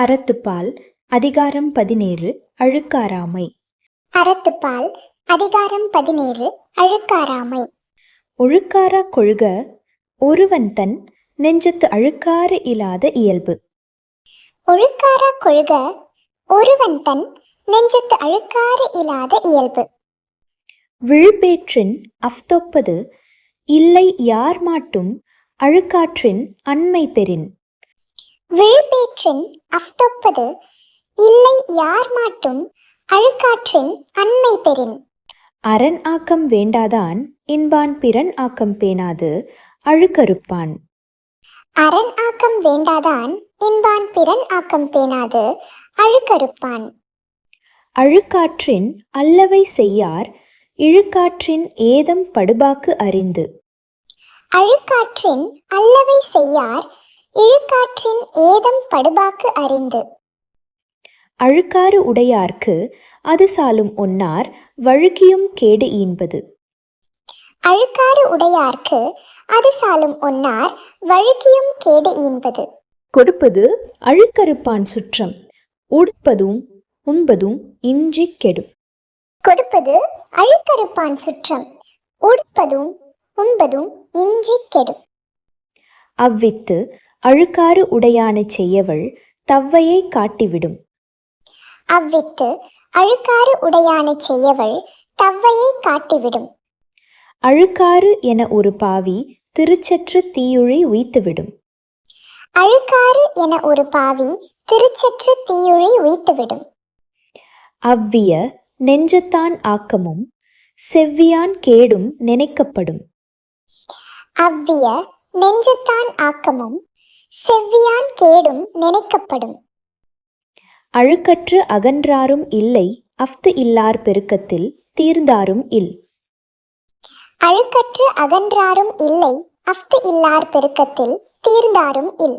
அறத்துப்பால் அதிகாரம் பதினேழு அழுக்காராமை. அறத்துப்பால் அதிகாரம் பதினேழு அழுக்காராமை. ஒழுக்காரா கொள்க ஒருவன் தன் நெஞ்சத்து அழுக்காறு இல்லாத இயல்பு. ஒழுக்காரா கொள்க ஒருவன் தன் நெஞ்சத்து அழுக்காறு இல்லாத இயல்பு. விழுப்பேற்றின் அஃதொப்பது இல்லை யார் மாட்டும் அழுக்காற்றின் அண்மை பெறின் விழுப்பேற்றின் அஃதொப்பது இல்லை யார் மாட்டும் அழுக்காற்றின் அண்மை பெறின் அரண் ஆக்கம் வேண்டாதான் இன்பான் பிறன் ஆக்கம் பேணாது அழுக்கறுப்பான். அரண் ஆக்கம் வேண்டாதான் இன்பான் பிறன் ஆக்கம் பேணாது அழுக்கறுப்பான். அழுக்காற்றின் அல்லவை செய்யார் இழுக்காற்றின் ஏதம் படுபாக்கு அறிந்து. அழுக்காற்றின் அல்லவை செய்யார் இழுக்காற்றின் ஏதம் படுபாக்கு அறிந்து. அழுக்காறு உடையார்க்கு அது சாலும் ஒன்னார் வழுக்கியும் கேடு ஈன்பது. அழுக்காறு உடையார்க்கு அது சாலும் ஒன்னார் வழுக்கியும் கேடு ஈன்பது. கொடுப்பது அழுக்கறுப்பான் சுற்றம் உடுப்பதும் உண்பதும் இன்றி கெடும். கொடுப்பது அழுக்கறுப்பான் சுற்றம் உடுப்பதும் உண்பதும் இன்றி கெடும். அவ்வித்து அழுக்காறு உடையானைச் செய்யவள் தவ்வையை காட்டிவிடும். அவ்வித்து அழுக்காறு உடையானைச் செய்யவள் தவ்வையை காட்டிவிடும். அழுக்காறு என ஒரு பாவி திருச்சற்று தீயுழி உய்த்துவிடும். அழுக்காறு என ஒரு பாவி திருச்சற்று தீயுழி உய்த்துவிடும். அவ்விய நெஞ்சத்தான் ஆக்கமும் செவ்வியான் கேடும் நினைக்கப்படும். அவ்விய நெஞ்சத்தான் ஆக்கமும் செவ்வியான் கேடும் நினைக்கப்படும். அழுக்கற்று அகன்றாரும் இல்லை அஃது இல்லார் பெருக்கத்தில் தீர்ந்தாரும் இல். அழுக்கற்று அகன்றாரும் இல்லை அஃது இல்லார் பெருக்கத்தில் தீர்ந்தாரும் இல்.